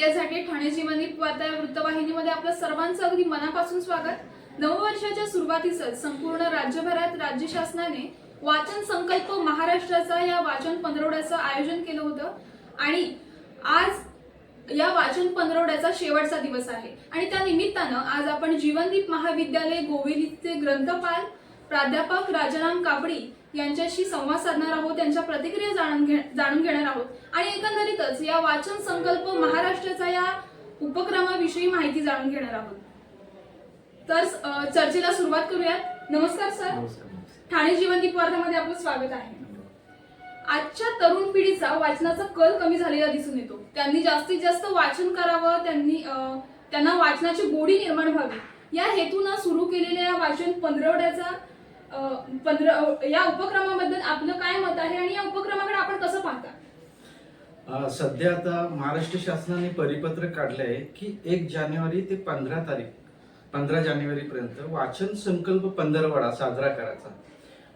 यासाठी झाटे ठाणे जीवनी वार्ता वृत्तवाहिनीमध्ये आपलं सर्वांचं अगदी मनापासून स्वागत. नववर्षाच्या सुरुवातीसच संपूर्ण राज्यभरात राज्य शासनाने वाचन संकल्प महाराष्ट्राचा या वाचन पंधरवड्याचं आयोजन केलं होतं. आणि आज या वाचन पंधरवड्याचा शेवटचा दिवस आहे. आणि त्या निमित्तानं आज आपण जीवनदीप महाविद्यालय गोविलीचे ग्रंथपाल प्राध्यापक राजाराम कापडी यांच्याशी संवाद साधणार आहोत त्यांच्या प्रतिक्रिया जाणून घे जाणून घेणार आहोत. आणि एकंदरीतच या वाचन संकल्प महाराष्ट्राचा या उपक्रमाविषयी माहिती जाणून घेणार आहोत. तर चर्चेला सुरुवात करूयात. नमस्कार सर. ठाणे जीवनदीप वार्तामध्ये आपलं स्वागत आहे. आजच्या तरुण पिढीचा वाचनाचा कल कमी झालेला दिसून येतो. त्यांनी जास्तीत जास्त वाचन करावं त्यांनी त्यांना वाचनाची गोडी निर्माण व्हावी. या हेतून सुरू केलेल्या या वाचन पंधरवड्याचा पंधरा या उपक्रमाबद्दल आपलं काय मत आहे आणि या उपक्रमाकडे आपण कसं पाहता? सध्या आता महाराष्ट्र शासनाने परिपत्रक काढले आहे की एक जानेवारी ते पंधरा तारीख पंधरा जानेवारी पर्यंत वाचन संकल्प पंधरवडा साजरा करायचा.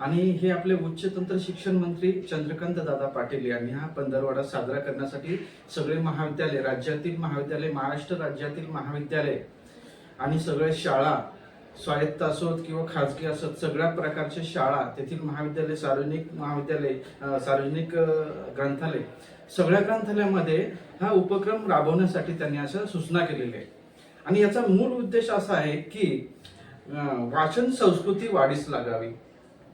आणि हे आपले उच्च तंत्र शिक्षण मंत्री चंद्रकांत दादा पाटील यांनी हा पंधरवडा साजरा करण्यासाठी सगळे महाविद्यालय राज्यातील महाविद्यालय महाराष्ट्र राज्यातील महाविद्यालय आणि सगळ्या शाळा स्वायत्त असोत किंवा खाजगी असोत सगळ्या प्रकारच्या शाळा तेथील महाविद्यालय सार्वजनिक महाविद्यालय सार्वजनिक ग्रंथालय सगळ्या ग्रंथालयामध्ये हा उपक्रम राबवण्यासाठी त्यांनी अशा सूचना केलेल्या आहे आणि याचा मूळ उद्देश असा आहे की वाचन संस्कृती वाढीस लागावी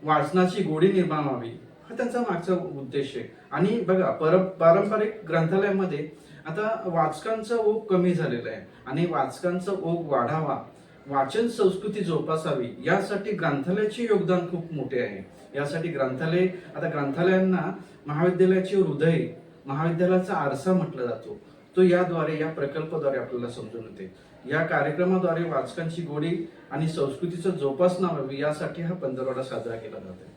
वाचनाची गोडी निर्माण व्हावी हा त्यांचा मागचा उद्देश आहे. आणि बघा पर पारंपरिक ग्रंथालयामध्ये आता वाचकांचा ओघ कमी झालेला आहे आणि वाचकांचा ओघ वाढावा वाचन संस्कृती जोपासावी. यासाठी ग्रंथालयाचे योगदान खूप मोठे आहे. यासाठी ग्रंथालय आता ग्रंथालयांना महाविद्यालयाचे हृदय महाविद्यालयाचा आरसा म्हटला जातो. तो याद्वारे या प्रकल्पाद्वारे आपल्याला समजून येते. या कार्यक्रमाद्वारे वाचकांची गोडी आणि संस्कृतीचा जोपासना व्हावी यासाठी हा पंधरवडा साजरा केला जातो.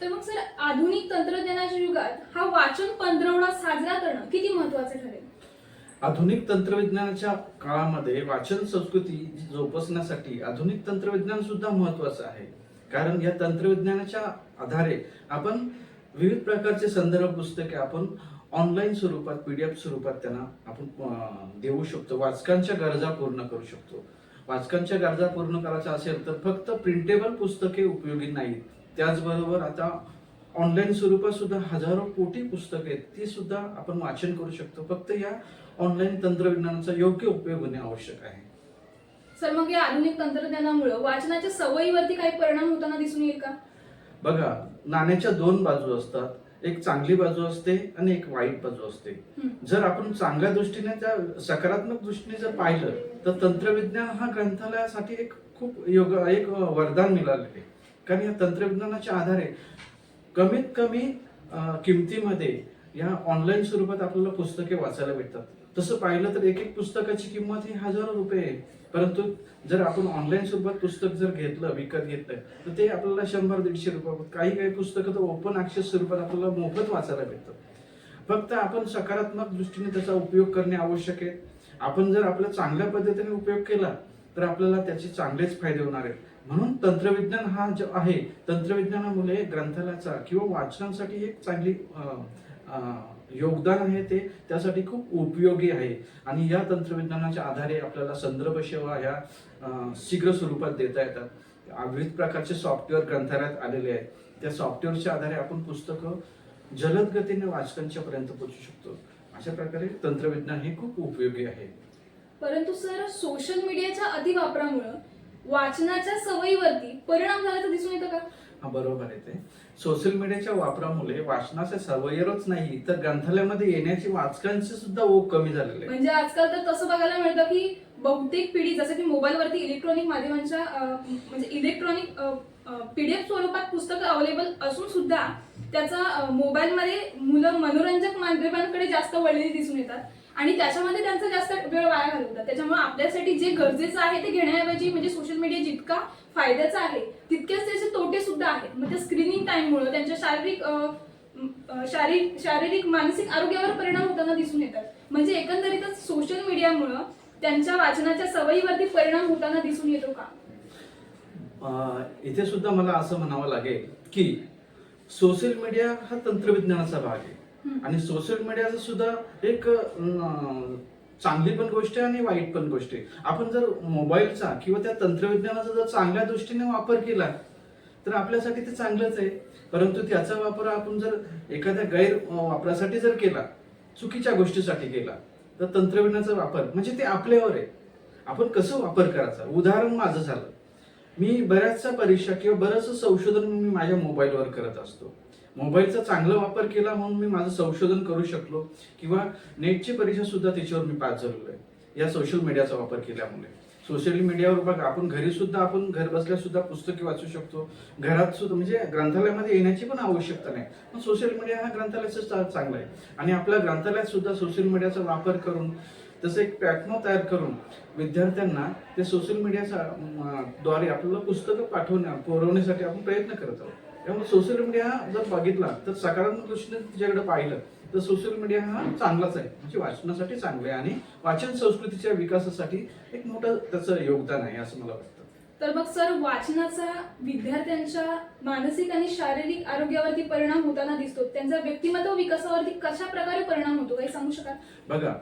तर मग सर आधुनिक तंत्रज्ञानाच्या युगात हा वाचन पंधरवडा साजरा करणं किती महत्वाचं ठरेल? आधुनिक तंत्रविज्ञानाच्या काळामध्ये वाचन संस्कृती जोपासण्यासाठी आधुनिक तंत्रविज्ञान सुद्धा महत्वाचं आहे. कारण या तंत्रविज्ञानाच्या आधारे आपण विविध प्रकारचे संदर्भ पुस्तके आपण ऑनलाईन स्वरूपात पीडीएफ स्वरूपात त्यांना आपण देऊ शकतो. वाचकांच्या गरजा पूर्ण करू शकतो. वाचकांच्या गरजा पूर्ण करायच्या असेल तर फक्त प्रिंटेबल पुस्तके उपयोगी नाहीत. त्याचबरोबर आता ऑनलाईन स्वरूपात सुद्धा हजारो कोटी पुस्तके आहेत. ती सुद्धा आपण वाचन करू शकतो. फक्त या ऑनलाईन तंत्रज्ञानाचा योग्य उपयोग होणे आवश्यक आहे. सर मग या आधुनिक तंत्रज्ञानामुळे वाचनाच्या सवयीवरती काही परिणाम होताना दिसून येईल का? बघा नाण्याच्या दोन बाजू असतात. एक चांगली बाजू असते आणि एक वाईट बाजू असते. जर आपण चांगल्या दृष्टीने त्या सकारात्मक दृष्टीने जर पाहिलं तर तंत्रविज्ञान हा ग्रंथालयासाठी एक खूप योग एक वरदान मिळालेलं आहे. कारण या तंत्रविज्ञानाच्या आधारे कमीत कमी किमतीमध्ये या ऑनलाईन स्वरूपात आपल्याला पुस्तके वाचायला भेटतात. तसं पाहिलं तर एक एक पुस्तकाची किंमत ही हजारो रुपये आहे. परंतु जर आपण ऑनलाईन स्वरूपात पुस्तक जर घेतलं विकत घेतलं तर ते आपल्याला शंभर दीडशे रुपये काही काही पुस्तकं तर ओपन ॲक्सेस स्वरूपात आपल्याला मोफत वाचायला भेटतात. फक्त आपण सकारात्मक दृष्टीने त्याचा उपयोग करणे आवश्यक आहे. आपण जर आपला चांगल्या पद्धतीने उपयोग केला तर आपल्याला त्याचे चांगलेच फायदे होणार आहेत. म्हणून तंत्रविज्ञान हा जो आहे तंत्रविज्ञानामुळे ग्रंथालयाचा किंवा वाचनासाठी एक चांगली योगदान आहे ते त्यासाठी खूप उपयोगी आहे. आणि या तंत्रविज्ञानाच्या आधारे आपल्याला संदर्भ सेवा ह्या शीघ्र स्वरूपात देता येतात. विविध प्रकारचे सॉफ्टवेअर ग्रंथालयात आलेले आहेत. त्या सॉफ्टवेअरच्या आधारे आपण पुस्तकं जलद गतीने वाचकांच्या पर्यंत पोहोचू शकतो. अशा प्रकारे तंत्रविज्ञान हे खूप उपयोगी आहे. परंतु सर सोशल मीडियाच्या अतिवापरामुळे वाचनाच्या सवयीवरती परिणाम झाल्याचं दिसून येतं का? हा बरोबर आहे ते. सोशल मीडियाच्या वापरामुळे वाचनाच्या सवयीवरच नाही तर ग्रंथालयामध्ये येण्याची वाचकांची सुद्धा ओघ कमी झालेली आहे. म्हणजे आजकाल तर तसं बघायला मिळतं की बहुतेक पिढी जसं की मोबाईलवरती इलेक्ट्रॉनिक माध्यमांच्या अं, म्हणजे इलेक्ट्रॉनिक पीडीएफ स्वरूपात पुस्तकं अवेलेबल असून सुद्धा त्याचा अं, मोबाईलमध्ये मुलं मनोरंजक माध्यमांकडे जास्त वळलेली दिसून येतात. आणि त्याच्यामध्ये त्यांचा जास्त वेळ वाया घालवतात त्याच्यामुळे आपल्यासाठी जे गरजेचं आहे ते घेण्याऐवजी म्हणजे सोशल मीडिया जितका फायद्याचा आहे तितकेच त्याचे तोटे सुद्धा आहेत. मग त्या स्क्रीनिंग टाईममुळे त्यांच्या शारीरिक शारीरिक शारीरिक मानसिक आरोग्यावर परिणाम होताना दिसून येतात. म्हणजे एकंदरीतच सोशल मीडियामुळं त्यांच्या वाचनाच्या सवयीवरती परिणाम होताना दिसून येतो का? इथे सुद्धा मला असं म्हणावं लागेल की सोशल मीडिया हा तंत्रविज्ञानाचा भाग आहे. आणि सोशल मीडियाचा सुद्धा एक चांगली पण गोष्ट आहे आणि वाईट पण गोष्ट आहे. आपण जर मोबाईलचा किंवा त्या तंत्रविज्ञानाचा जर चांगल्या दृष्टीने वापर केला तर आपल्यासाठी ते चांगलंच आहे. परंतु त्याचा वापर आपण जर एखाद्या गैर वापरासाठी जर केला चुकीच्या गोष्टीसाठी केला तर तंत्रज्ञानाचा वापर म्हणजे ते आपल्यावर आहे. आपण कसं वापर करायचा? उदाहरण माझं झालं. मी बऱ्याचशा परीक्षा किंवा बरंचसं संशोधन मी माझ्या मोबाईलवर करत असतो. मोबाईलचा चांगला वापर केला म्हणून मी माझं संशोधन करू शकलो किंवा नेटची परीक्षा सुद्धा त्याच्यावर मी पास झालेलो आहे. या सोशल मीडियाचा वापर केल्यामुळे. सोशल मीडियावर बघा आपण घरी सुद्धा आपण घर बसल्या सुद्धा पुस्तके वाचू शकतो. घरात सुद्धा म्हणजे ग्रंथालयामध्ये येण्याची पण आवश्यकता नाही. पण सोशल मीडिया हा ग्रंथालयाचा चांगला आहे. आणि आपल्या ग्रंथालयात सुद्धा सोशल मीडियाचा वापर करून तसं एक प्लॅटफॉर्म तयार करून विद्यार्थ्यांना ते सोशल मीडियाचा द्वारे आपल्याला पुस्तकं पाठवण्या पुरवण्यासाठी आपण प्रयत्न करत आहोत. त्यामुळे सोशल मीडिया जर बघितला तर सकारात्मक दृष्टीने तिच्याकडे पाहिलं तर सोशल मीडिया हा चांगलाच आहे. म्हणजे वाचनासाठी चांगलं आहे आणि वाचन संस्कृतीच्या विकासासाठी एक मोठं त्याचं योगदान आहे असं मला वाटतं. तर मग सर वाचनाचा विद्यार्थ्यांच्या मानसिक आणि शारीरिक आरोग्यावरती परिणाम होताना दिसतो. त्यांच्या व्यक्तिमत्व विकासावरती कशा प्रकारे परिणाम होतो काही सांगू शकाल? बघा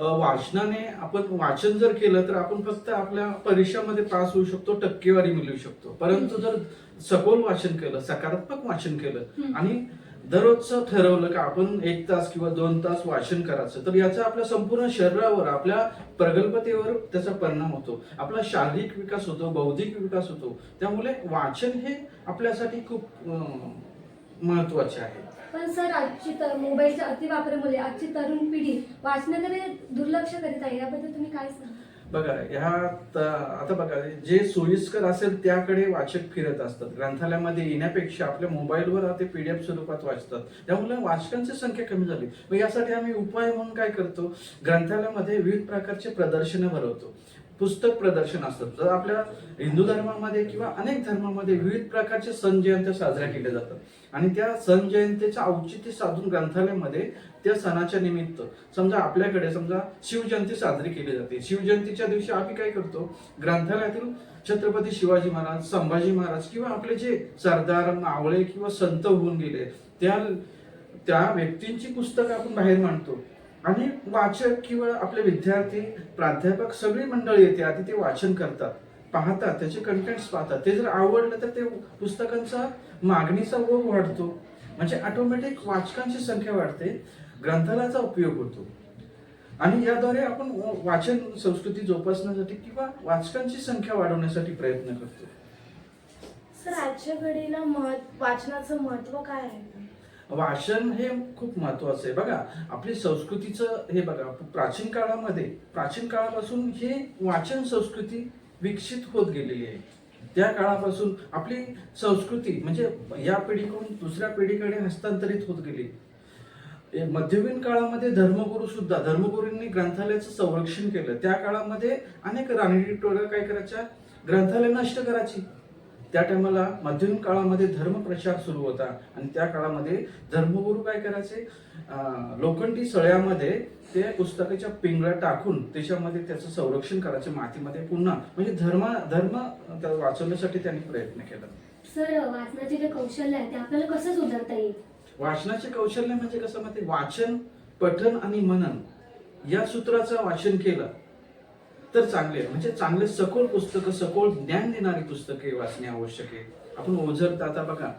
वाचनाने आपण वाचन जर केलं तर आपण फक्त आपल्या परीक्षामध्ये पास होऊ शकतो टक्केवारी मिळवू शकतो. परंतु जर सखोल वाचन केलं सकारात्मक वाचन केलं. आणि दररोजचं ठरवलं का आपण एक तास किंवा दोन तास वाचन करायचं तर याचा आपल्या संपूर्ण शरीरावर आपल्या प्रगल्भतेवर त्याचा परिणाम होतो. आपला शारीरिक विकास होतो बौद्धिक विकास होतो. त्यामुळे वाचन हे आपल्यासाठी खूप महत्त्वाचे आहे पण सर आजची तर मोबाईलच्या अतिवापरामुळे आजची तरुण पिढी वाचनाकडे दुर्लक्ष करीत आहे. याबद्दल तुम्ही काय सांगा बघा ह्यात आता बघा जे सोयीस्कर असेल त्याकडे वाचक फिरत असतात. ग्रंथालयामध्ये येण्यापेक्षा आपल्या मोबाईलवर ते पीडीएफ स्वरूपात वाचतात. त्यामुळे वाचकांची संख्या कमी झाली. मग यासाठी आम्ही उपाय म्हणून काय करतो? ग्रंथालयामध्ये विविध प्रकारचे प्रदर्शनं भरवतो. पुस्तक प्रदर्शन असतं. जर आपल्या हिंदू धर्मामध्ये किंवा अनेक धर्मामध्ये विविध प्रकारचे सण जयंत्या साजऱ्या केल्या जातात. आणि त्या सण जयंतीचं औचित्य साधून ग्रंथालयामध्ये त्या सणाच्या निमित्त समजा आपल्याकडे समजा शिवजयंती साजरी केली जाते. शिवजयंतीच्या दिवशी आम्ही काय करतो? ग्रंथालयातील छत्रपती शिवाजी महाराज संभाजी महाराज किंवा आपले जे सरदार मावळे किंवा संत होऊन गेले त्या त्या व्यक्तींची पुस्तकं आपण बाहेर मांडतो. आणि वाचक किंवा आपले विद्यार्थी प्राध्यापक सगळी मंडळी येते आधी ते वाचन करतात पाहतात त्याचे कंटेंट्स पाहतात. ते जर आवडलं तर ते पुस्तकांचा मागणीचा ओघ वाढतो. म्हणजे ऑटोमॅटिक वाचकांची संख्या वाढते ग्रंथालयाचा उपयोग होतो. आणि याद्वारे आपण वाचन संस्कृती जोपासण्यासाठी किंवा वाचकांची संख्या वाढवण्यासाठी प्रयत्न करतो. सर आजच्या घडीला महत् वाचनाचं महत्त्व काय आहे? वाचन हे खूप महत्वाचं आहे. बघा आपली संस्कृतीचं हे बघा प्राचीन काळामध्ये प्राचीन काळापासून हे वाचन संस्कृती विकसित होत गेलेली आहे. त्या काळापासून आपली संस्कृती म्हणजे या पिढीकडून दुसऱ्या पिढीकडे हस्तांतरित होत गेली. मध्ययुगीन काळामध्ये धर्मगुरू सुद्धा धर्मगुरूंनी ग्रंथालयाचं संरक्षण केलं. त्या काळामध्ये अनेक रानडी टोळ्या काय करायच्या? ग्रंथालय नष्ट करायची. त्या टायमाला मध्यम काळामध्ये धर्मप्रचार सुरू होता. आणि त्या काळामध्ये धर्मगुरू काय करायचे? लोखंडी सळ्यामध्ये ते पुस्तकाच्या पिंगळ्या टाकून त्याच्यामध्ये त्याचं संरक्षण करायचे मातीमध्ये पुन्हा. म्हणजे धर्म धर्म वाचवण्यासाठी त्यांनी प्रयत्न केला. सर वाचनाचे जे कौशल्य आहे ते आपल्याला कसं सुधारता येईल? वाचनाचे कौशल्य म्हणजे कसं माहिती वाचन पठन आणि मनन या सूत्राचं वाचन केलं. तर चांगले म्हणजे चांगले सखोल पुस्तकं सखोल ज्ञान देणारी पुस्तके वाचणे आवश्यक आहे. आपण ओझरता आता बघा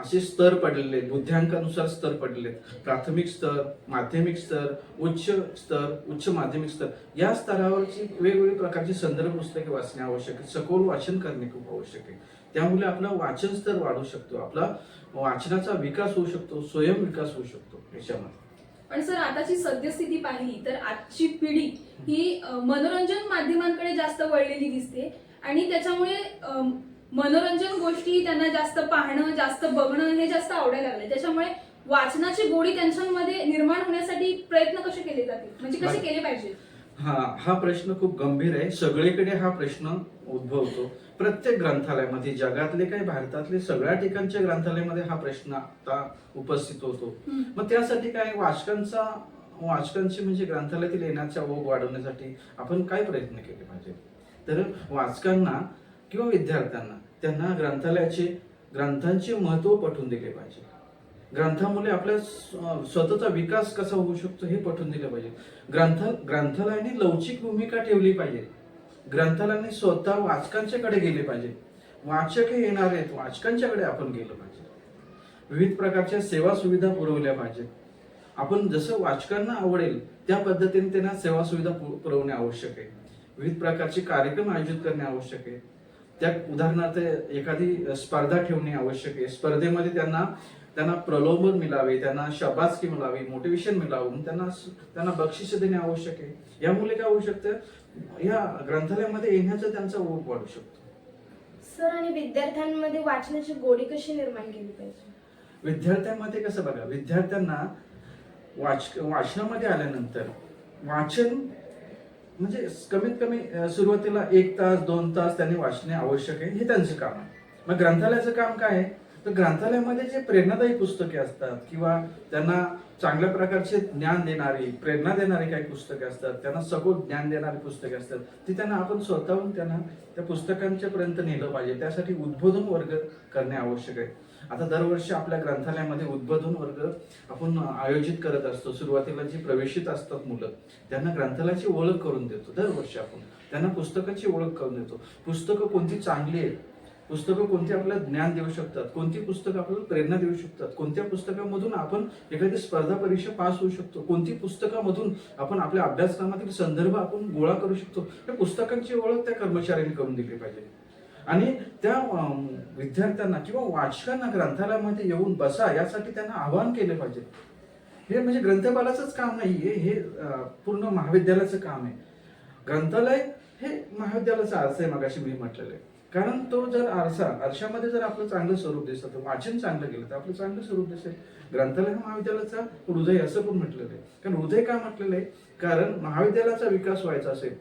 असे स्तर पडलेले आहेत बुद्ध्यांकानुसार स्तर पडलेले प्राथमिक स्तर माध्यमिक स्तर उच्च स्तर उच्च माध्यमिक स्तर या स्तरावरची वेगवेगळ्या प्रकारची संदर्भ पुस्तके वाचणे आवश्यक आहे. सखोल वाचन करणे खूप आवश्यक आहे. त्यामुळे आपला वाचन स्तर वाढू शकतो. आपला वाचनाचा विकास होऊ शकतो स्वयं विकास होऊ शकतो याच्यामध्ये. पण सर आताची सद्यस्थिती पाहिली तर आजची पिढी ही मनोरंजन माध्यमांकडे जास्त वळलेली दिसते. आणि त्याच्यामुळे मनोरंजन गोष्टी त्यांना जास्त पाहणं जास्त बघणं हे जास्त आवडायला लागले त्याच्यामुळे वाचनाची गोडी त्यांच्यामध्ये निर्माण होण्यासाठी प्रयत्न कसे केले जातील? म्हणजे कसे. केले पाहिजे? हा हा प्रश्न खूप गंभीर आहे. सगळीकडे हा प्रश्न उद्भवतो. प्रत्येक ग्रंथालयामध्ये जगातले काही भारतातले सगळ्या ठिकाणच्या ग्रंथालयामध्ये हा प्रश्न आता उपस्थित होतो. मग त्यासाठी काय वाचकांचा वाचकांची म्हणजे ग्रंथालयातील येण्याचा ओघ वाढवण्यासाठी आपण काय प्रयत्न केले पाहिजे? तर वाचकांना किंवा विद्यार्थ्यांना त्यांना ग्रंथालयाचे ग्रंथांचे महत्त्व पटवून दिले पाहिजे. ग्रंथामुळे आपल्या स्वतःचा विकास कसा होऊ शकतो हे पटवून दिलं पाहिजे. ग्रंथ ग्रंथालयाने लवचिक भूमिका ठेवली पाहिजे. ग्रंथालयाने स्वतः वाचकांच्याकडे गेले पाहिजे. वाचक हे येणार आहेत वाचकांच्याकडे आपण गेलं पाहिजे. विविध प्रकारच्या सेवा सुविधा पुरवल्या पाहिजेत आपण जसं वाचकांना आवडेल त्या पद्धतीने त्यांना सेवा सुविधा पुरवणे आवश्यक आहे. विविध प्रकारचे कार्यक्रम आयोजित करणे आवश्यक आहे. त्या उदाहरणार्थ एखादी स्पर्धा ठेवणे आवश्यक आहे. स्पर्धेमध्ये त्यांना त्यांना प्रलोभन मिळावे त्यांना शबासकी मिळावी मोटिवेशन मिळावं त्यांना त्यांना बक्षीस देणे आवश्यक आहे. यामुळे काय होऊ शकतं? या ग्रंथालयामध्ये येण्याचा त्यांचा ओघ वाढू शकतो. सर आणि विद्यार्थ्यांमध्ये वाचनाची गोडी कशी निर्माण केली पाहिजे? विद्यार्थ्यांमध्ये कसं बघा विद्यार्थ्यांना वाच वाचनामध्ये आल्यानंतर वाचन म्हणजे कमीत कमी सुरुवातीला एक तास दोन तास त्यांनी वाचणे आवश्यक आहे. हे त्यांचं काम आहे. मग ग्रंथालयाचं काम काय आहे? तर ग्रंथालयामध्ये जे प्रेरणादायी पुस्तके असतात किंवा त्यांना चांगल्या प्रकारचे ज्ञान देणारी प्रेरणा देणारी काही पुस्तके असतात त्यांना सखोल ज्ञान देणारी पुस्तके असतात ती त्यांना आपण स्वतःहून त्यांना त्या पुस्तकांच्या पर्यंत नेलं पाहिजे. त्यासाठी उद्बोधन वर्ग करणे आवश्यक आहे. आता दरवर्षी आपल्या ग्रंथालयामध्ये उद्बोधन वर्ग आपण आयोजित करत असतो. सुरुवातीला जी प्रवेशित असतात मुलं त्यांना ग्रंथालयाची ओळख करून देतो दरवर्षी आपण. त्यांना पुस्तकाची ओळख करून देतो. पुस्तकं कोणती चांगली आहेत? पुस्तकं कोणती आपल्याला ज्ञान देऊ शकतात? कोणती पुस्तकं आपल्याला प्रेरणा देऊ शकतात? कोणत्या पुस्तकामधून आपण एखादी स्पर्धा परीक्षा पास होऊ शकतो? कोणती पुस्तकामधून आपण आपल्या अभ्यासक्रमातील संदर्भ आपण गोळा करू शकतो? या पुस्तकांची ओळख त्या कर्मचाऱ्यांनी करून दिली पाहिजे. आणि त्या विद्यार्थ्यांना किंवा वाचकांना ग्रंथालयामध्ये येऊन बसा यासाठी त्यांना आवाहन केले पाहिजे. हे म्हणजे ग्रंथपालाचंच काम नाहीये हे हे पूर्ण महाविद्यालयाचं काम आहे. ग्रंथालय हे महाविद्यालयाचा आरसा आहे मगाशी मी म्हटलेलं आहे. कारण तो जर आरसा आरशामध्ये जर आपलं चांगलं स्वरूप दिसतं तर वाचन चांगलं केलं तर आपलं चांगलं स्वरूप दिसेल. ग्रंथालय हा महाविद्यालयाचा हृदय असं पण म्हटलेलं आहे. कारण हृदय का म्हटलेलं आहे? कारण महाविद्यालयाचा विकास व्हायचा असेल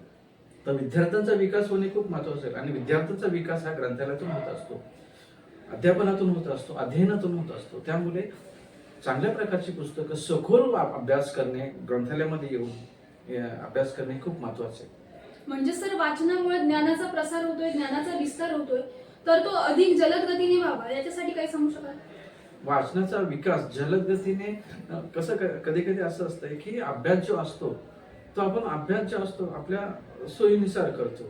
तर विद्यार्थ्यांचा विकास होणे खूप महत्वाचं आहे आणि विद्यार्थ्यांचा विकास हा ग्रंथालयातून होत असतो. अध्यापनातून होत असतो अध्ययनातून होत असतो. त्यामुळे चांगल्या प्रकारची पुस्तकं सखोल अभ्यास करणे ग्रंथालयामध्ये येऊन अभ्यास करणे खूप महत्त्वाचे आहे. म्हणजे सर वाचनामुळे ज्ञानाचा प्रसार होतोय ज्ञानाचा विस्तार होतोय तर तो अधिक जलद गतीने व्हावा याच्यासाठी काय सांगू शकाल? वाचनाचा विकास जलद गतीने कसं कधी कधी असं असतंय की अभ्यास जो असतो तो आपण अभ्यास जो असतो आपल्या सोयीनुसार करतो.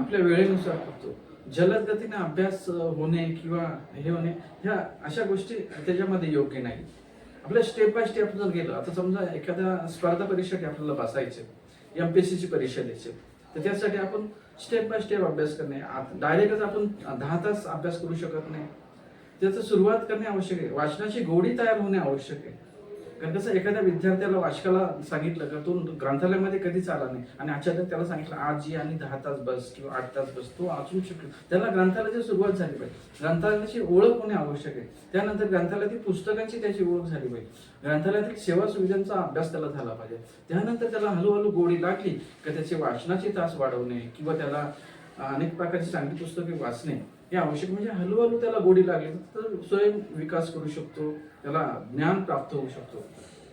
आपल्या वेळेनुसार करतो. जलद गतीने अभ्यास होणे किंवा हे होणे ह्या अशा गोष्टी त्याच्यामध्ये योग्य नाही. आपल्या स्टेप बाय स्टेप जर गेलं आता समजा एखाद्या स्पर्धा परीक्षेसाठी आपल्याला बसायचे एमपीएससी ची परीक्षा द्यायची तर त्यासाठी आपण स्टेप बाय स्टेप अभ्यास करणे. डायरेक्टच आपण दहा तास अभ्यास करू शकत नाही. त्याचं सुरुवात करणे आवश्यक आहे. वाचनाची गोडी तयार होणे आवश्यक आहे. कारण कसं एखाद्या विद्यार्थ्याला वाचकाला सांगितलं का तो ग्रंथालयामध्ये कधीच आला नाही. आणि अचानक त्याला सांगितलं आज ये आणि दहा तास बस किंवा आठ तास बस तो वाचू शकतो. त्याला ग्रंथालयाची सुरुवात झाली पाहिजे. ग्रंथालयाची ओळख होणे आवश्यक आहे. त्यानंतर ग्रंथालयातील पुस्तकांची त्याची ओळख झाली पाहिजे. ग्रंथालयातील सेवा सुविधांचा अभ्यास त्याला झाला पाहिजे. त्यानंतर त्याला हळूहळू गोडी लागली का त्याचे वाचनाचे तास वाढवणे किंवा त्याला अनेक प्रकारची चांगली पुस्तके वाचणे. हे आवश्यक म्हणजे हळूहळू त्याला गोडी लागली तर स्वयं विकास करू शकतो त्याला ज्ञान प्राप्त होऊ शकतो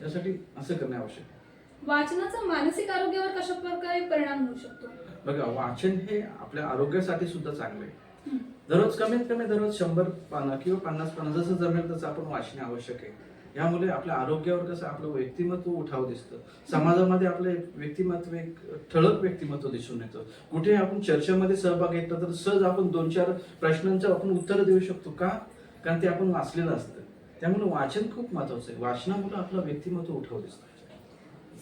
यासाठी असं करणे आवश्यक आहे. वाचनाचा मानसिक आरोग्यावर कशा प्रकारे परिणाम होऊ शकतो बघा वाचन हे आपल्या आरोग्यासाठी सुद्धा चांगलं आहे. दररोज कमीत कमी दररोज शंभर पानं किंवा पन्नास पानं जसं जमेल तसं आपण वाचणे आवश्यक आहे यामुळे आपल्या आरोग्यावर कसं आपलं व्यक्तिमत्व उठाव दिसतं. समाजामध्ये आपलं एक व्यक्तिमत्व एक ठळक व्यक्तिमत्व दिसून येतं. कुठे आपण चर्चेमध्ये सहभाग घेतला तर सहज आपण दोन चार प्रश्नांचं आपण उत्तर देऊ शकतो का? कारण ते आपण वाचलेलं असतं. त्यामुळे वाचन खूप महत्वाचं आहे. वाचनामुळे आपलं व्यक्तिमत्व उठाव दिसतं.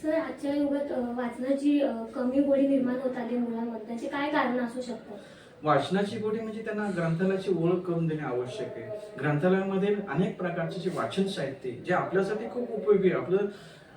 सर आजच्या युगात वाचनाची कमी गोडी निर्माण होत आली मुलांमध्ये. त्याचे काय कारण असू शकतात वाचनाची गोडी म्हणजे त्यांना ग्रंथालयाची ओळख करून देणे आवश्यक आहे. ग्रंथालयामध्ये अनेक प्रकारचे जे वाचन साहित्य जे आपल्यासाठी खूप उपयोगी आहे. आपलं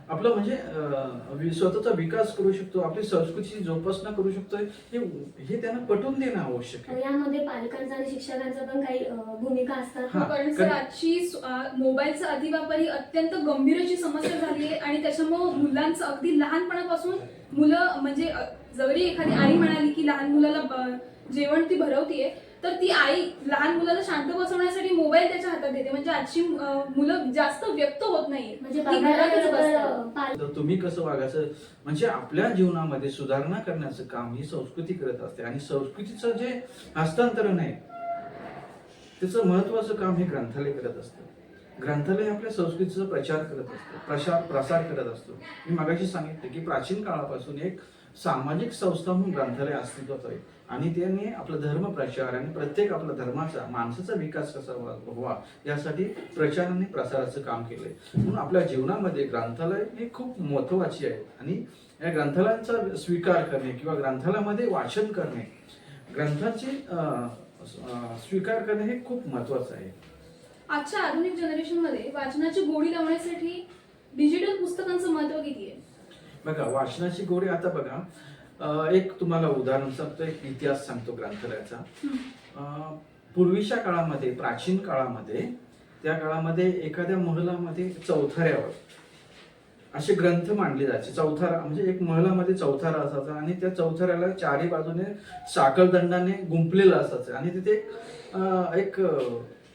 आपलं म्हणजे स्वतःचा विकास करू शकतो आपली संस्कृतीची जोपासना करू शकतो हे हे त्यांना पटवून देणं आवश्यक आहे. यामध्ये पालकांचा आणि शिक्षकांचा पण काही अ, भूमिका असतात. हा. कारण सर कारण- आजची स- आ, मोबाईलचा अतिवापर ही अत्यंत गंभीर अशी समस्या झाली आहे आणि त्याच्यामुळं मुलांचं अगदी लहानपणापासून मुलं म्हणजे अ, जरी एखादी आई म्हणाली की लहान मुलाला ब- जेवण ती भरवतीये तर ती आई लहान मुलाला शांत बसवण्यासाठी मोबाईल त्याच्या हातात देते. म्हणजे आजची मुलं जास्त व्यक्त होत नाहीये. म्हणजे तर तुम्ही कसं वागायचं? म्हणजे आपल्या जीवनामध्ये सुधारणा करण्याचं काम ही संस्कृती करत असते. आणि संस्कृतीचं जे हस्तांतरण आहे त्याचं महत्वाचं काम हे ग्रंथालय करत असतं. ग्रंथालय आपल्या संस्कृतीचा प्रचार करत असतं. प्रसार प्रसार करत असतो. मी मगाशी सांगितले की प्राचीन काळापासून एक सामाजिक संस्था म्हणून ग्रंथालय अस्तित्वात आहे. आणि त्यांनी आपला धर्म प्रचार आणि प्रत्येक आपला धर्माचा माणसाचा विकास कसा व्हा- व्हावा यासाठी प्रचार आणि प्रसाराचं काम केलंय. म्हणून आपल्या जीवनामध्ये ग्रंथालय हे खूप महत्वाची आहे. आणि या ग्रंथालयांचा स्वीकार करणे किंवा ग्रंथालयामध्ये वाचन करणे ग्रंथाचे स्वीकार करणे हे खूप महत्वाचं आहे. आजच्या आधुनिक जनरेशनमध्ये वाचनाची गोडी लावण्यासाठी डिजिटल पुस्तकांचं महत्त्व किती आहे? बघा वाचनाची गोडी आता बघा. एक तुम्हाला उदाहरण सांगतो एक इतिहास सांगतो ग्रंथालयाचा. पूर्वीच्या काळामध्ये प्राचीन काळामध्ये त्या काळामध्ये एखाद्या महलामध्ये चौथाऱ्यावर असे ग्रंथ मांडले जायचे. चौथारा म्हणजे एक महलामध्ये चौथारा असायचा आणि त्या चौथाऱ्याला चारी बाजूने साखळदंडाने गुंपलेलं असायचं. आणि तिथे एक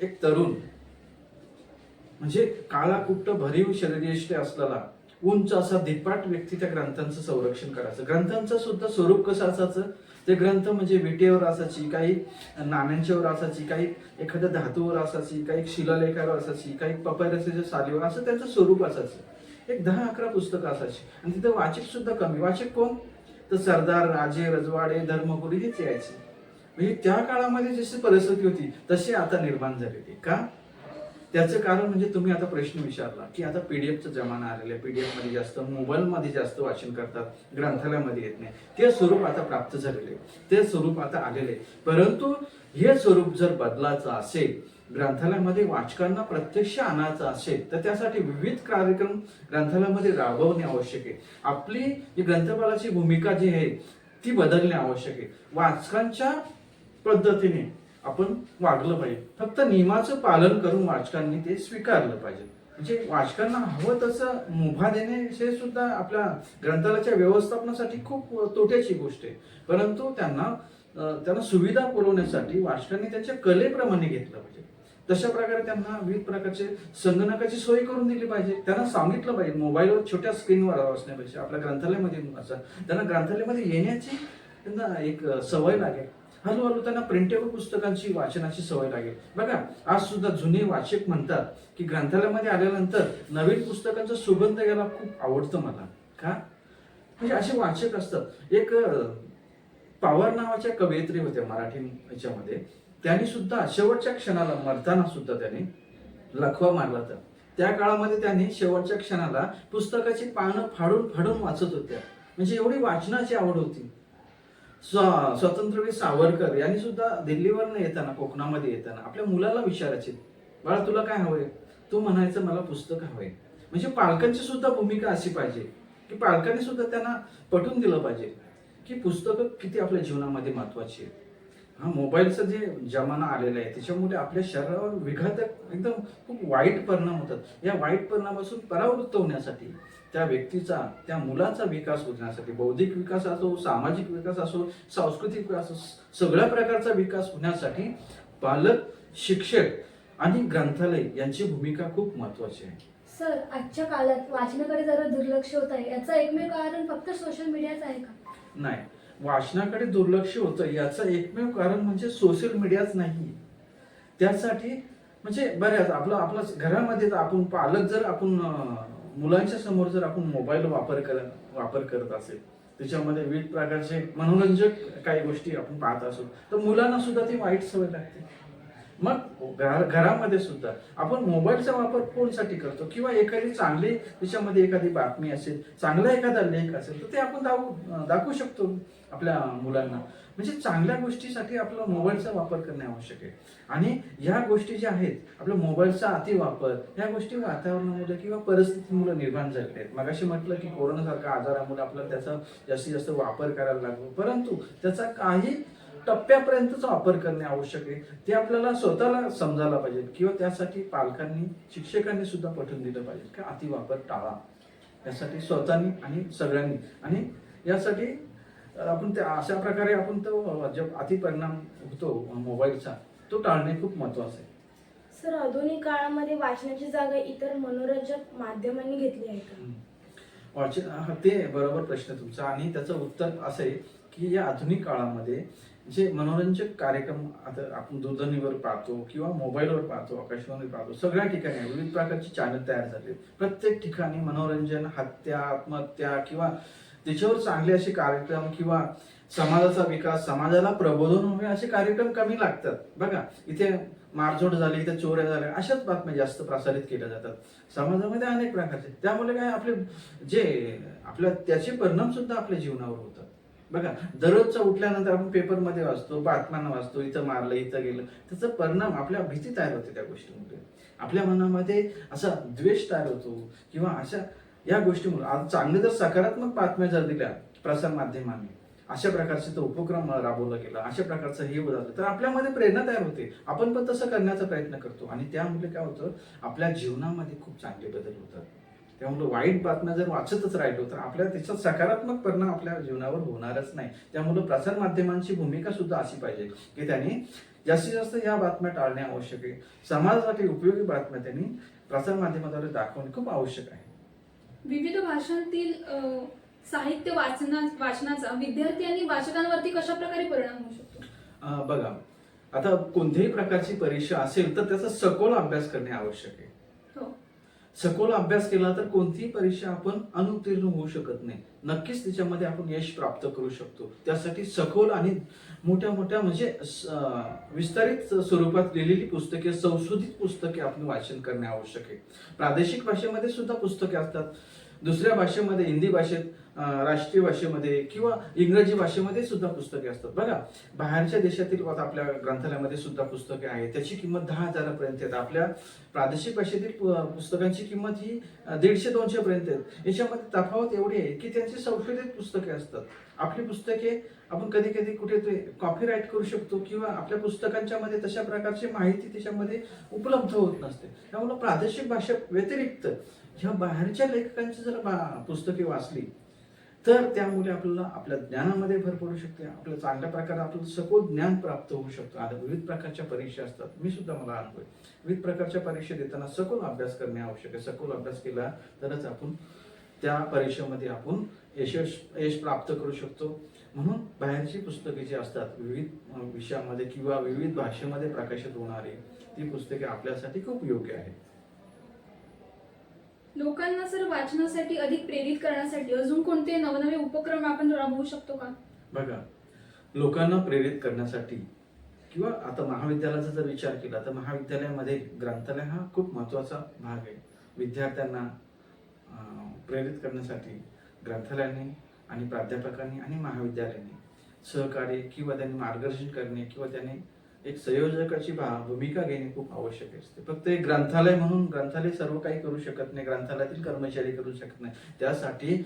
एक तरुण म्हणजे काळा कुट्ट भरीव शरीरयष्टी असलेला उंच असा धिपाट व्यक्ती त्या ग्रंथांचं संरक्षण करायचं. ग्रंथांचं सुद्धा स्वरूप कसं असायचं? ते ग्रंथ म्हणजे विटेवर असायची काही नाण्यांच्यावर असायची काही एखाद्या धातूवर असायची काही शिलालेखावर असायची काही पपायरसाच्या सालीवर असं त्यांचं स्वरूप असायचं. एक दहा अकरा पुस्तकं असायची. आणि तिथं वाचक सुद्धा कमी. वाचक कोण? तर सरदार राजे रजवाडे धर्मपुरी हेच यायचे. म्हणजे त्या काळामध्ये जशी परिस्थिती होती तशी आता निर्माण झालेली का? त्याचं कारण म्हणजे तुम्ही आता प्रश्न विचारला की आता पीडीएफचा जमाना आलेला आहे. पीडीएफमध्ये जास्त मोबाईलमध्ये जास्त वाचन करतात ग्रंथालयामध्ये येत नाही. ते स्वरूप आता प्राप्त झालेले आहे. ते स्वरूप आता आलेले आहे. परंतु हे स्वरूप जर बदलाचं असेल ग्रंथालयामध्ये वाचकांना प्रत्यक्ष आणायचं असेल तर त्यासाठी विविध कार्यक्रम ग्रंथालयामध्ये राबवणे आवश्यक आहे. आपली जी ग्रंथपालाची भूमिका जी आहे ती बदलणे आवश्यक आहे. वाचकांच्या पद्धतीने आपण वागलं पाहिजे. फक्त नियमाचं पालन करून वाचकांनी ते स्वीकारलं पाहिजे. म्हणजे वाचकांना हवं तसं मुभा देणे हे सुद्धा आपल्या ग्रंथालयाच्या व्यवस्थापनासाठी खूप तोट्याची गोष्ट आहे. परंतु त्यांना त्यांना सुविधा पुरवण्यासाठी वाचकांनी त्यांच्या कलेप्रमाणे घेतलं पाहिजे. तशा प्रकारे त्यांना विविध प्रकारचे संगणकाची सोय करून दिली पाहिजे. त्यांना सांगितलं पाहिजे. मोबाईलवर छोट्या स्क्रीनवर असण्यापेक्षा आपल्या ग्रंथालयामध्ये वाचा त्यांना ग्रंथालयामध्ये येण्याची त्यांना एक सवय लागेल. हळूहळू त्यांना प्रिंटेबल पुस्तकांची वाचनाची सवय लागेल. बघा आज सुद्धा जुने वाचक म्हणतात की ग्रंथालयामध्ये आल्यानंतर नवीन पुस्तकांचा सुगंध घ्यायला खूप आवडतं मला. का? म्हणजे असे वाचक असतात. एक पावर नावाच्या कवयित्री होत्या मराठी याच्यामध्ये त्यांनी सुद्धा शेवटच्या क्षणाला मरताना सुद्धा त्याने लखवा मारला होता. त्या काळामध्ये त्यांनी शेवटच्या क्षणाला पुस्तकाची पानं फाडून फाडून वाचत होत्या. म्हणजे एवढी वाचनाची आवड होती. स्वातंत्र्यवीर सावरकर यांनी सुद्धा दिल्लीवरनं येताना कोकणामध्ये येताना आपल्या मुलाला विचारायचे बाळा तुला काय हवंय? तू म्हणायचं मला पुस्तक हवंय. म्हणजे पालकांची सुद्धा भूमिका अशी पाहिजे की पालकांनी सुद्धा त्यांना पटवून दिलं पाहिजे की पुस्तकं किती आपल्या जीवनामध्ये महत्वाची आहेत. हा मोबाईलचा जे जमाना आलेला आहे त्याच्यामुळे आपल्या शरीरावर विघातक एकदम खूप वाईट परिणाम होतात. या वाईट परिणामापासून परावृत्त होण्यासाठी त्या व्यक्तीचा त्या मुलाचा विकास होण्यासाठी बौद्धिक विकास असो सामाजिक विकास असो सांस्कृतिक विकास असो सगळ्या प्रकारचा विकास होण्यासाठी पालक शिक्षक आणि ग्रंथालय यांची भूमिका खूप महत्वाची आहे. सर आजच्या काळात वाचनाकडे जरा दुर्लक्ष होत आहे. याचं एकमेव कारण फक्त सोशल मीडियाच आहे का? नाही. वाचनाकडे दुर्लक्ष होतं. याचं एकमेव कारण म्हणजे सोशल मीडियाच नाही. त्यासाठी म्हणजे बऱ्याच आपलं आपलं घरामध्ये आपण पालक जर आपण मुलांच्या समोर जर आपण मोबाईल वापर कर वापर करत असेल त्याच्यामध्ये विविध प्रकारचे मनोरंजक काही गोष्टी आपण पाहत असू तर मुलांना सुद्धा ती वाईट सवय लागते. मग घरा- घरामध्ये सुद्धा. आपण मोबाईलचा वापर फोनसाठी करतो किंवा एखादी चांगली त्याच्यामध्ये एखादी बातमी असेल चांगला एखादा लेख असेल तर ते आपण दाखवू दाखवू शकतो आपल्या मुलांना. म्हणजे चांगल्या गोष्टीसाठी आपला मोबाईलचा वापर करणे आवश्यक आहे. आणि ह्या गोष्टी ज्या आहेत आपल्या मोबाईलचा अतिवापर ह्या गोष्टी वातावरणामुळे किंवा परिस्थितीमुळे निर्माण झालेल्या आहेत. मगाशी म्हटलं की कोरोनासारख्या आजारामुळे आपल्याला त्याचा जास्तीत जास्त वापर करायला लागतो. परंतु त्याचा काही टप्प्यापर्यंतचा वापर करणे आवश्यक आहे. ते आपल्याला स्वतःला समजायला पाहिजे किंवा त्यासाठी पालकांनी शिक्षकांनी सुद्धा पटवून दिलं पाहिजे. की अतिवापर टाळा. यासाठी स्वतःनी आणि सगळ्यांनी. आणि यासाठी आपण त्या अशा प्रकारे आपण तो जो अतिपरिणाम होतो मोबाईलचा तो टाळणे खूप महत्वाचं आहे. सर आधुनिक काळामध्ये वाचनाची जागा इतर मनोरंजक माध्यमांनी घेतली आहे का? वाचन ते बरोबर प्रश्न तुमचा. आणि त्याचं उत्तर असं आहे की या आधुनिक काळामध्ये जे मनोरंजक कार्यक्रम आता आपण दूरध्वनीवर पाहतो किंवा मोबाईलवर पाहतो आकाशवाणी पाहतो सगळ्या ठिकाणी विविध प्रकारची चॅनल तयार झाले प्रत्येक ठिकाणी मनोरंजन हत्या आत्महत्या किंवा त्याच्यावर चांगले असे कार्यक्रम किंवा समाजाचा विकास समाजाला प्रबोधन व्हावे असे कार्यक्रम कमी लागतात. बघा इथे मारझोड झाली इथे चोऱ्या झाल्या अशाच बातम्या जास्त प्रसारित केल्या जातात. समाजामध्ये अनेक प्रकारचे त्यामुळे काय आपले जे आपल्या त्याचे परिणाम सुद्धा आपल्या जीवनावर होतात. बघा दररोजचा उठल्यानंतर आपण पेपरमध्ये वाचतो बातम्यांना वाचतो इथं मारलं इथं गेलं त्याचा परिणाम आपल्या भीती तयार होते त्या गोष्टीमुळे. आपल्या मनामध्ये असा द्वेष तयार होतो किंवा अशा या गोष्टीमुळे. आज चांगले जर सकारात्मक बातम्या जर दिल्या प्रसार माध्यमाने अशा प्रकारचे तो उपक्रम राबवला गेला अशा प्रकारचं हे झालं तर आपल्यामध्ये प्रेरणा तयार होते. आपण पण तसं करण्याचा प्रयत्न करतो आणि त्यामुळे काय होतं आपल्या जीवनामध्ये खूप चांगले बदल होतात. त्यामुळे वाईट बातम्या जर वाचतच राहिलो तर आपल्या त्याचा सकारात्मक परिणाम आपल्या जीवनावर होणारच नाही. त्यामुळे प्रसार माध्यमांची भूमिका सुद्धा अशी पाहिजे की त्यांनी जास्तीत जास्त या बातम्या टाळणे आवश्यक आहे. समाजासाठी उपयोगी बातम्या त्यांनी प्रसार माध्यमाद्वारे दाखवणे खूप आवश्यक आहे. विविध भाषांतील साहित्य वाचना वाचनाचा विद्यार्थी आणि वाचकांवरती कशा प्रकारे परिणाम होऊ शकतो? बघा आता कोणत्याही प्रकारची परीक्षा असेल तर त्याचा सखोल अभ्यास करणे आवश्यक आहे. सखोल अभ्यास केला तर कोणतीही परीक्षा आपण अनुत्तीर्ण होऊ शकत नाही. नक्कीच त्याच्यामध्ये आपण यश प्राप्त करू शकतो. त्यासाठी सखोल आणि मोठ्या मोठ्या म्हणजे विस्तारित स्वरूपात लिहिलेली पुस्तके संशोधित पुस्तके आपण वाचन करणे आवश्यक आहे. प्रादेशिक भाषेमध्ये सुद्धा पुस्तके असतात. दुसऱ्या भाषेमध्ये हिंदी भाषेत राष्ट्रीय भाषेमध्ये किंवा इंग्रजी भाषेमध्ये सुद्धा पुस्तके असतात. बघा बाहेरच्या देशातील आता आपल्या ग्रंथालयामध्ये सुद्धा पुस्तके आहेत. त्याची किंमत दहा हजारापर्यंत आहेत आपल्या प्रादेशिक भाषेतील पु- पुस्तकांची किंमत ही दीडशे दोनशे पर्यंत आहेत याच्यामध्ये तफावत एवढी आहे की त्यांची संशोधित पुस्तके असतात. आपली पुस्तके आपण कधी कधी कुठे ते कॉपीराईट करू शकतो किंवा आपल्या पुस्तकांच्या मध्ये तशा प्रकारची माहिती त्याच्यामध्ये उपलब्ध होत नसते. त्यामुळे प्रादेशिक भाषा व्यतिरिक्त ह्या बाहेरच्या लेखकांची जर बा- पुस्तके वाचली तर त्यामुळे आपल्याला आपल्या ज्ञानामध्ये भर पडू शकते. आपल्या चांगल्या प्रकारे आपलं सखोल ज्ञान प्राप्त होऊ शकतं. आता विविध प्रकारच्या परीक्षा असतात. मी सुद्धा मला अनुभव आहे. विविध प्रकारच्या परीक्षा देताना सखोल अभ्यास करणे आवश्यक आहे. सखोल अभ्यास केला तरच आपण त्या परीक्षेमध्ये आपण यशस यश प्राप्त करू शकतो. म्हणून बाहेरची पुस्तके जी असतात विविध विषयामध्ये किंवा विविध भाषेमध्ये प्रकाशित होणारी ती पुस्तके आपल्यासाठी खूप योग्य आहेत. लोकांना सर वाचनासाठी अधिक प्रेरित करण्यासाठी अजून कोणते नवनवे उपक्रम आपण राबवू शकतो का? बघा लोकांना प्रेरित करण्यासाठी किंवा आता महाविद्यालयाचा जर विचार केला तर महाविद्यालयामध्ये ग्रंथालय हा खूप महत्त्वाचा भाग आहे. विद्यार्थ्यांना प्रेरित करण्यासाठी ग्रंथालयाने आणि प्राध्यापकांनी आणि महाविद्यालयाने सहकार्य किंवा त्यांनी मार्गदर्शन करणे किंवा त्यांनी एक संयोजकाची भा- भूमिका घेणे खूप आवश्यक असते. फक्त एक ग्रंथालय म्हणून ग्रंथालय सर्व काही करू शकत नाही ग्रंथालयातील कर्मचारी करू शकत नाही. त्यासाठी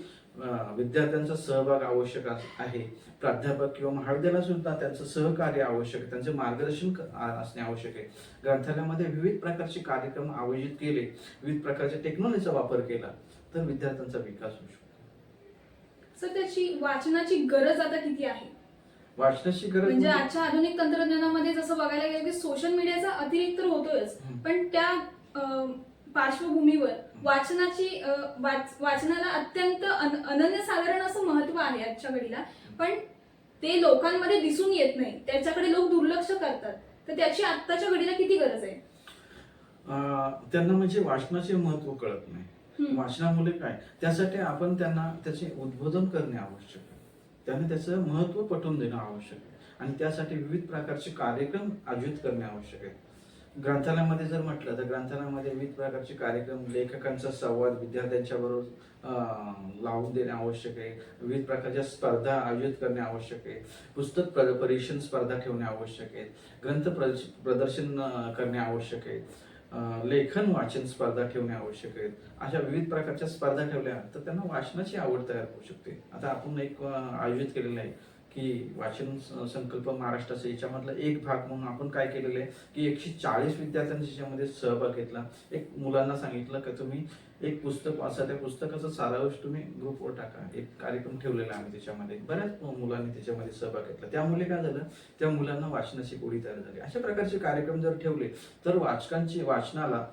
विद्यार्थ्यांचा सहभाग आवश्यक अस- आहे. प्राध्यापक किंवा महाविद्यालय सुद्धा त्यांचं सहकार्य आवश्यक आहे. त्यांचे मार्गदर्शन असणे आवश्यक आहे. ग्रंथालयामध्ये विविध प्रकारचे कार्यक्रम आयोजित केले विविध प्रकारच्या टेक्नॉलॉजीचा वापर केला तर विद्यार्थ्यांचा विकास होऊ शकतो. सर त्याची वाचनाची गरज आता किती आहे? वाचनाची गरज म्हणजे म्हणजे- आजच्या आधुनिक तंत्रज्ञानामध्ये जसं बघायला गेलं की सोशल मीडियाचा अतिरिक्त तर हम्म. पण त्या पार्श्वभूमीवर वाचनाची वाचनाला अत्यंत अन- अनन्यसाधारण असं महत्त्व आहे आजच्या घडीला. पण ते लोकांमध्ये दिसून येत नाही. त्याच्याकडे लोक दुर्लक्ष करतात. तर त्याची आत्ताच्या घडीला किती गरज आहे? त्यांना म्हणजे वाचनाचे महत्त्व कळत नाही. वाचनामुळे काय? त्यासाठी आपण त्यांना त्याचे उद्बोधन करणे आवश्यक आहे. त्यांना त्याचं महत्त्व पटवून देणं आवश्यक आहे. आणि त्यासाठी विविध प्रकारचे कार्यक्रम आयोजित करणे आवश्यक आहे. ग्रंथालयामध्ये जर म्हटलं तर ग्रंथालयामध्ये विविध प्रकारचे कार्यक्रम लेखकांचा संवाद विद्यार्थ्यांच्या बरोबर लावून देणे आवश्यक आहे. विविध प्रकारच्या स्पर्धा आयोजित करणे आवश्यक आहे. पुस्तक प्र- परीक्षण स्पर्धा ठेवणे आवश्यक आहे. ग्रंथ प्रदर्शन करणे आवश्यक आहे. लेखन वाचन स्पर्धा ठेवणे आवश्यक आहेत. अशा विविध प्रकारच्या स्पर्धा ठेवल्या तर त्यांना वाचनाची आवड तयार होऊ शकते. आता आपण एक आयोजित केलेलं आहे. की वाचन स- संकल्प महाराष्ट्राचा याच्यामधला एक भाग म्हणून आपण काय केलेलं आहे की एकशे चाळीस विद्यार्थ्यांनी त्याच्यामध्ये सहभाग घेतला. एक मुलांना सांगितलं की तुम्ही एक पुस्तक वाचा त्या पुस्तकाचा सारांश तुम्ही ग्रुपवर टाका. एक कार्यक्रम ठेवलेला आम्ही त्याच्यामध्ये. बऱ्याच मुलांनी त्याच्यामध्ये सहभाग घेतला. त्यामुळे काय झालं त्या मुलांना वाचनाची गोडी तयार झाली. अशा प्रकारचे कार्यक्रम जर ठेवले तर वाचकांची वाचनाला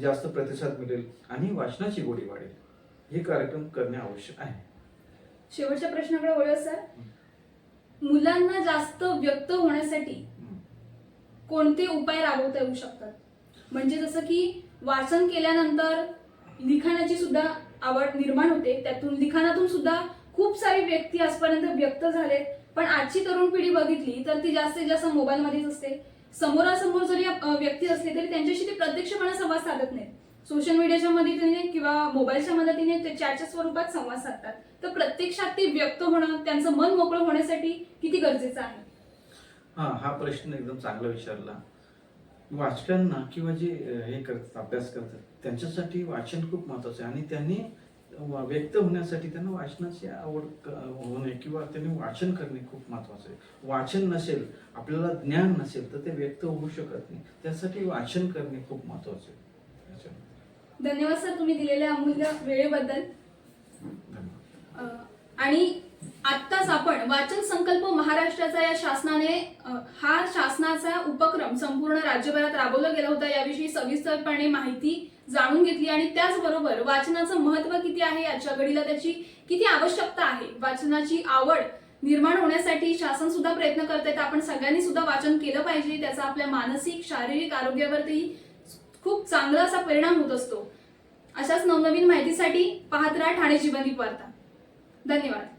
जास्त प्रतिसाद मिळेल आणि वाचनाची गोडी वाढेल. हे कार्यक्रम करणे आवश्यक आहे. शेवटच्या प्रश्नाकडे वळूया सर. मुलांना जास्त व्यक्त होण्यासाठी कोणते उपाय राबवता येऊ शकतात? म्हणजे जसं की वाचन केल्यानंतर लिखाणाची सुद्धा आवड निर्माण होते. त्यातून लिखाणातून सुद्धा खूप सारे व्यक्ती आजपर्यंत व्यक्त झालेत. पण आजची तरुण पिढी बघितली तर ती जास्तीत जास्त मोबाईलमध्येच असते. समोरासमोर जरी व्यक्ती असले तरी त्यांच्याशी ते प्रत्यक्षपणे संवाद साधत नाहीत. सोशल मीडियाच्या मदतीने किंवा मोबाईलच्या मदतीने ते चॅटच्या स्वरूपात संवाद साधतात. तर प्रत्यक्षात ते व्यक्त होणं त्यांचं मन मोकळं होण्यासाठी किती गरजेचं आहे? हा हा प्रश्न एकदम चांगला विचारला. वाचकांना किंवा जे हे करतात अभ्यास करतात त्यांच्यासाठी वाचन खूप महत्वाचं आहे. आणि त्यांनी व्यक्त होण्यासाठी त्यांना वाचनाची आवड होणे किंवा त्यांनी वाचन करणे खूप महत्वाचं आहे. वाचन नसेल आपल्याला ज्ञान नसेल तर ते व्यक्त होऊ शकत नाही. त्यासाठी वाचन करणे खूप महत्वाचं आहे. धन्यवाद सर तुम्ही दिलेल्या अमूल्य वेळेबद्दल. आणि आत्ताच आपण वाचन संकल्प महाराष्ट्राचा या शासनाने हा शासनाचा उपक्रम संपूर्ण राज्यभरात राबवला गेला होता. याविषयी सविस्तरपणे माहिती जाणून घेतली आणि त्याचबरोबर वाचनाचं महत्त्व किती आहे याच्या घडीला त्याची किती आवश्यकता आहे वाचनाची आवड निर्माण होण्यासाठी शासन सुद्धा प्रयत्न करत आहेत आपण सगळ्यांनी सुद्धा वाचन केलं पाहिजे. त्याचा आपल्या मानसिक शारीरिक आरोग्यावरती खूप चांगला असा परिणाम होत असतो. अशाच नवनवीन माहितीसाठी पाहत राहा ठाणे जीवनदीप वार्ता. धन्यवाद.